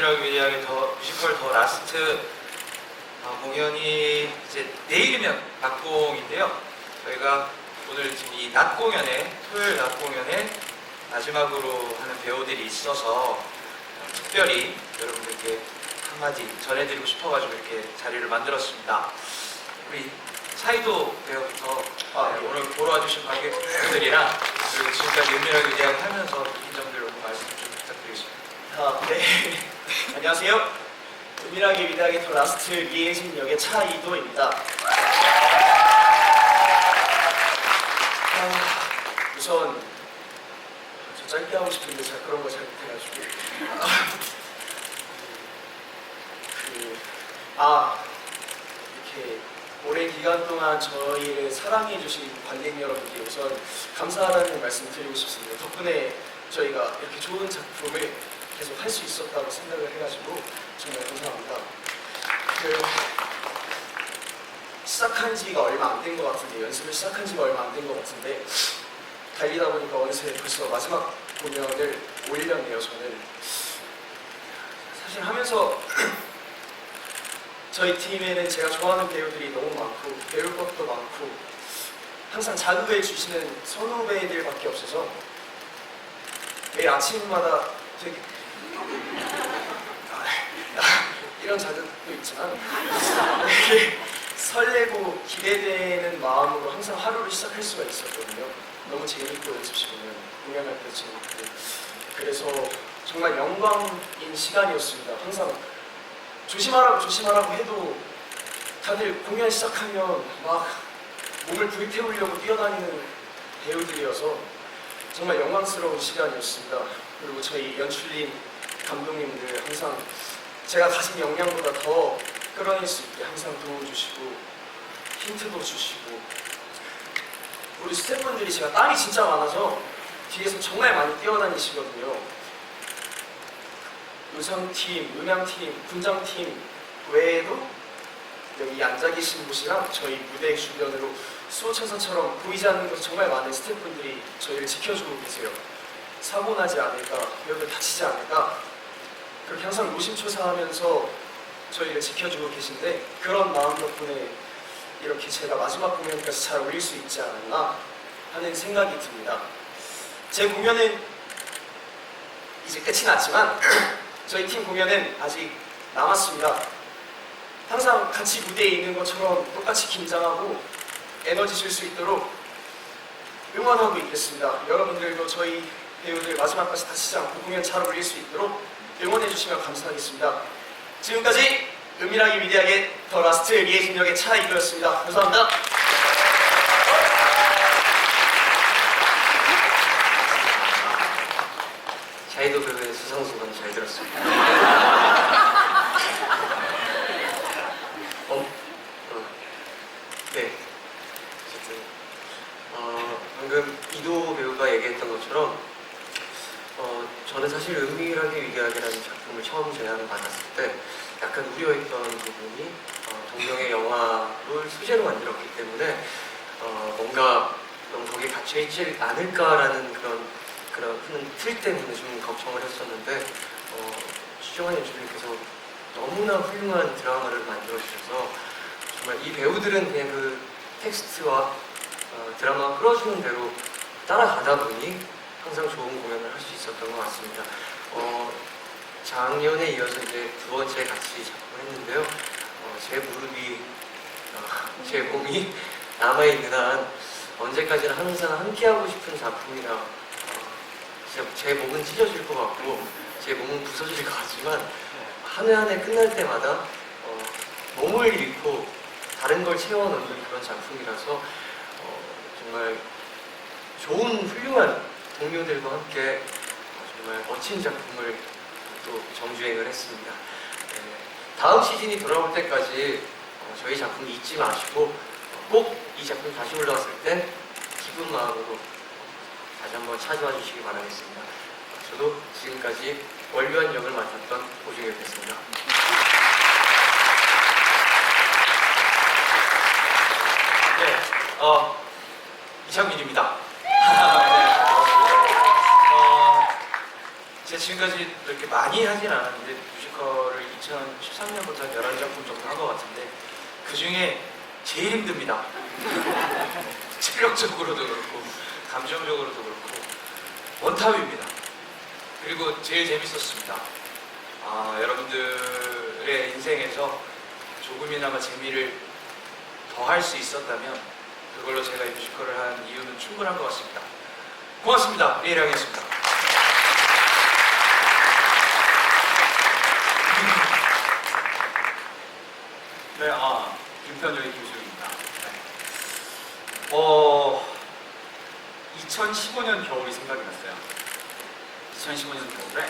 은밀하게 위대하게 더 뮤지컬 더 라스트 어, 공연이 이제 내일이면 낙공인데요. 저희가 오늘 지금 이 낮 공연에 토요일 낮 공연에 마지막으로 하는 배우들이 있어서 어, 특별히 여러분들께 한마디 전해드리고 싶어가지고 이렇게 자리를 만들었습니다. 우리 차이도 배우부터 아, 네, 오늘 보러 와주신 관객분들이랑 그리고 지금까지 은밀하게 위대하게 하면서 느낀 점들 오늘 말씀 좀 부탁드리겠습니다. 아, 네. 안녕하세요. 은밀하게 위대하게 더 라스트 이혜진 역의 차이도입니다. 아, 우선 저 짧게 하고 싶은데 제가 그런 거 잘 못해가지고 아, 그, 아 이렇게 오랜 기간 동안 저희를 사랑해주신 관객 여러분께 우선 감사하다는 말씀 드리고 싶습니다. 덕분에 저희가 이렇게 좋은 작품을 계속 할 수 있었다고 생각을 해가지고 정말 감사합니다. 그 시작한 지가 얼마 안 된 것 같은데 연습을 시작한 지가 얼마 안 된 것 같은데 달리다 보니까 어느새 벌써 마지막 공연을 올렸네요 저는 사실 하면서 저희 팀에는 제가 좋아하는 배우들이 너무 많고 배울 것도 많고 항상 자극을 주시는 선후배들밖에 없어서 매일 아침마다 되게 아, 이런 자극도 있지만 설레고 기대되는 마음으로 항상 하루를 시작할 수가 있었거든요. 너무 재밌고 연습실은 공연할 때 재밌고 그래서 정말 영광인 시간이었습니다. 항상 조심하라고 조심하라고 해도 다들 공연 시작하면 막 몸을 불태우려고 뛰어다니는 배우들이어서 정말 영광스러운 시간이었습니다. 그리고 저희 연출님, 감독님들 항상 제가 가진 역량보다 더 끌어낼 수 있게 항상 도와주시고 힌트도 주시고 우리 스태프분들이 제가 땀이 진짜 많아서 뒤에서 정말 많이 뛰어다니시거든요. 의상팀, 음향팀, 분장팀 외에도 여기 앉아 계신 곳이랑 저희 무대 주변으로 수호천사처럼 보이지 않는 곳 정말 많은 스태프분들이 저희를 지켜주고 계세요. 사고 나지 않을까, 배우들 다치지 않을까, 그렇게 항상 노심초사하면서 저희를 지켜주고 계신데 그런 마음 덕분에 이렇게 제가 마지막 공연까지 잘 올릴 수 있지 않았나 하는 생각이 듭니다. 제 공연은 이제 끝이 났지만 저희 팀 공연은 아직 남았습니다. 항상 같이 무대에 있는 것처럼 똑같이 긴장하고 에너지 줄 수 있도록 응원하고 있겠습니다. 여러분들도 저희 배우들 마지막까지 다치지 않고 공연 잘 올릴 수 있도록 응원해 주시면 감사하겠습니다. 지금까지 은밀하게 위대하게 더 라스트 리에진 역의 차이도였습니다. 감사합니다. 샤이도 배우의 수상소감 잘 들었습니다. 어? 어. 네. 어쨌든 어, 방금 이도 배우가 얘기했던 것처럼 어, 저는 사실 은밀하게 위대하게라는 작품을 처음 제안을 받았을 때 약간 우려했던 부분이 어, 동명의 영화를 소재로 만들었기 때문에 어, 뭔가 너무 거기에 갇혀있지 않을까라는 그런 그런 큰틀 때문에 좀 걱정을 했었는데 어, 추정환 연출님께서 너무나 훌륭한 드라마를 만들어 주셔서 정말 이 배우들은 그냥 그 텍스트와 어, 드라마 끌어주는 대로 따라가다 보니 항상 좋은 공연을 할 수 있었던 것 같습니다. 어, 작년에 이어서 이제 두 번째 같이 작품을 했는데요. 어, 제 무릎이, 어, 제 몸이 남아있는 한 언제까지나 항상 함께하고 싶은 작품이라 어, 제 몸은 찢어질 것 같고 제 몸은 부서질 것 같지만 한 해 한 해 끝날 때마다 어, 몸을 잃고 다른 걸 채워넣는 그런 작품이라서 어, 정말 좋은 훌륭한 동료들과 함께 어, 정말 멋진 작품을 또 정주행을 했습니다. 네, 다음 시즌이 돌아올 때까지 어, 저희 작품 잊지 마시고 꼭 이 작품 다시 올라왔을 때 기쁜 마음으로 다시 한번 찾아와 주시기 바라겠습니다. 저도 지금까지 원류한 역을 맡았던 오중혁이었습니다. 네, 어, 이창민입니다. 네. 어, 제가 지금까지 이렇게 많이 하진 않았는데 뮤지컬 뮤지컬을 2013년부터 한 11작품 정도 한 것 같은데 그 중에 제일 힘듭니다. 체력적으로도 그렇고 감정적으로도 그렇고 원탑입니다. 그리고 제일 재밌었습니다. 아, 여러분들의 인생에서 조금이나마 재미를 더할 수 있었다면 그걸로 제가 이 뮤지컬을 한 이유는 충분한 것 같습니다. 고맙습니다. 내일 하겠습니다. 네, 아, 김편적인 김수영입니다. 네. 어, 2015년 겨울이 생각이 났어요. 2015년 겨울에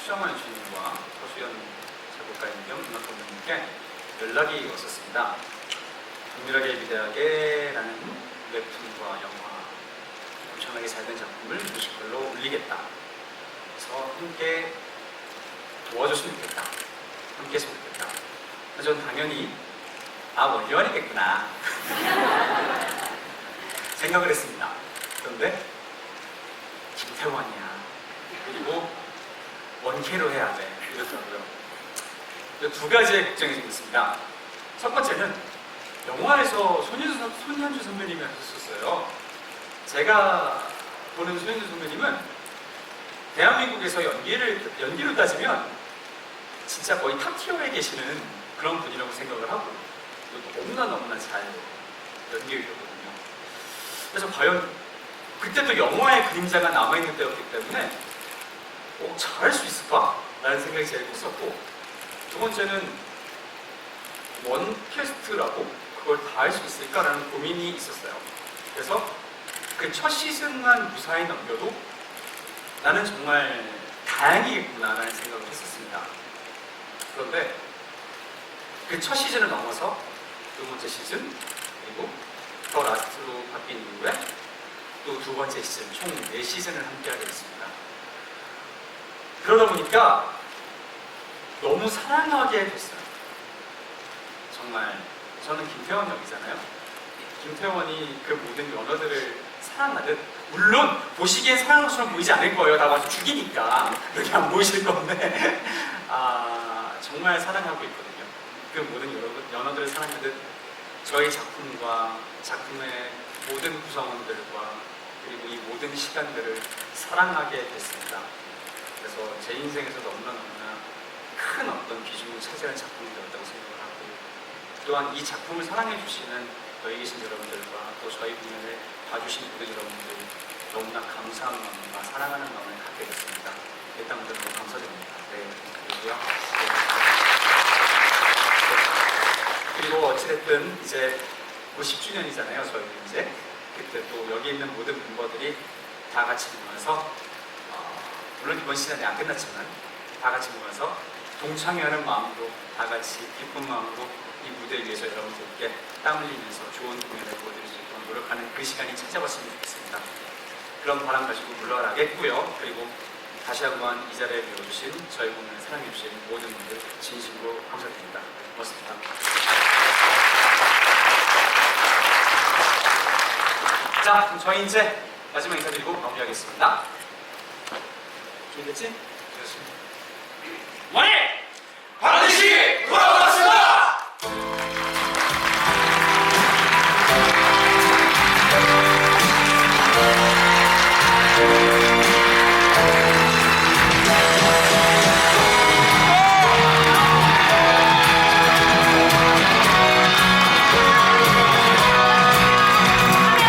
추정환 주님과 허수연 작곡가님 겸 음악 감독님께 연락이 왔었습니다. 동일하게 위대하게라는 웹툰과 영화 엄청나게 잘 된 작품을 뮤지컬로 올리겠다. 그래서 함께 도와줬으면 좋겠다. 함께 했으면 좋겠다. 전 당연히 아 원료원이겠구나 생각을 했습니다. 그런데 김태원이야. 그리고 원캐로 해야 돼. 이러더라고요. 그두 가지의 걱정이 좀 있습니다. 첫 번째는 영화에서 손현주, 선- 손현주 선배님이 하셨었어요. 제가 보는 손현주 선배님은 대한민국에서 연기를 연기로 따지면 진짜 거의 탑티어에 계시는 그런 분이라고 생각을 하고 또 너무나 너무나 잘 연기해주거든요. 그래서 과연 그때도 영화의 그림자가 남아있는 때였기 때문에 어, 잘할 수 있을까? 라는 생각이 제일 컸었고 두 번째는 원 캐스트라고 그걸 다 할 수 있을까라는 고민이 있었어요. 그래서 그 첫 시즌만 무사히 넘겨도 나는 정말 다행이겠구나라는 생각을 했었습니다. 그런데 그 첫 시즌을 넘어서 두 번째 시즌 그리고 더 라스트로 바뀐 이후에 또 두 번째 시즌 총네 시즌을 함께하게 됐습니다. 그러다 보니까 너무 사랑하게 됐어요. 정말 저는 김태원 역이잖아요. 김태원이 그 모든 연어들을 사랑하듯 물론 보시기엔 사랑하는 것처럼 보이지 않을 거예요. 다 와서 죽이니까 여기 안 보이실 건데 아 정말 사랑하고 있거든요. 그 모든 여러분 연어들을 사랑하듯 저희 작품과 작품의 모든 구성원들과 그리고 이 모든 시간들을 사랑하게 됐습니다. 그래서 제 인생에서 너무나 너무나 큰 어떤 비중을 차지한 작품이 되었다고 생각을 하고 또한 이 작품을 사랑해 주시는 여기 계신 여러분들과 또 저희 공연을 봐주신 모든 여러분들 너무나 감사한 마음과 사랑하는 마음을 갖게 됐습니다. 일단 먼저 너무 감사드립니다. 네, 그리고요. 네. 그리고 어찌됐든 이제 50주년이잖아요. 저희는 이제 그때 또 여기 있는 모든 멤버들이 다 같이 모여서 어, 물론 이번 시간이 안 끝났지만 다 같이 모여서 동창회하는 마음으로 다 같이 기쁜 마음으로 이 무대 위에서 여러분들께 땀 흘리면서 좋은 공연을 보여드릴 수 있도록 노력하는 그 시간이 찾아왔으면 좋겠습니다. 그런 바람 가지고 물러나겠고요. 그리고 다시 한번 이 자리에 모여주신 저희 공연을 사랑해주신 모든 분들 진심으로 감사드립니다. 고맙습니다. 자, 그럼 저희 이제 마지막 인사드리고 마무리하겠습니다. 준비됐지? 좋습니다. 원해! 반드시 돌아오라!